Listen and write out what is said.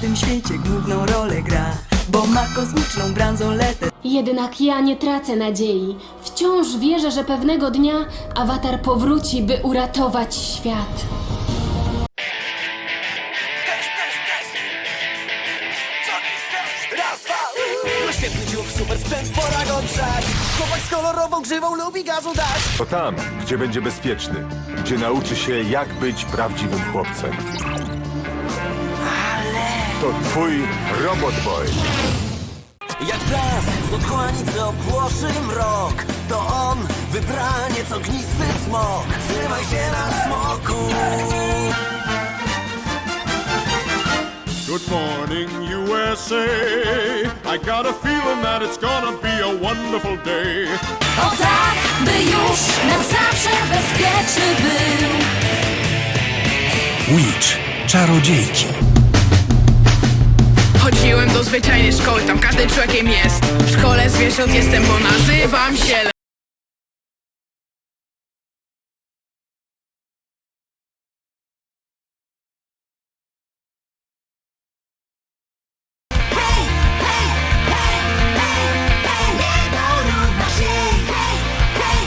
tym świecie główną rolę gra Bo ma kosmiczną bransoletę Jednak ja nie tracę nadziei. Wciąż wierzę, że pewnego dnia awatar powróci, by uratować świat. Świetny dziób, super sprzęt, pora go grzać Chłopak z kolorową grzywą lubi gazu dać To tam, gdzie będzie bezpieczny, gdzie nauczy się, jak być prawdziwym chłopcem. To twój robot boy. Jak blask z otchłani, co płoszy mrok To on, wybranie, co gnisty smok Trzymaj się na smoku Good morning, USA. I got a feeling that it's gonna be a wonderful day. O tak, by już na zawsze bezpieczny był. Witch. Czarodziejki. Zwyczajnej szkoły, tam każdy człowiekiem jest. W szkole zwierząt jestem, bo nazywam się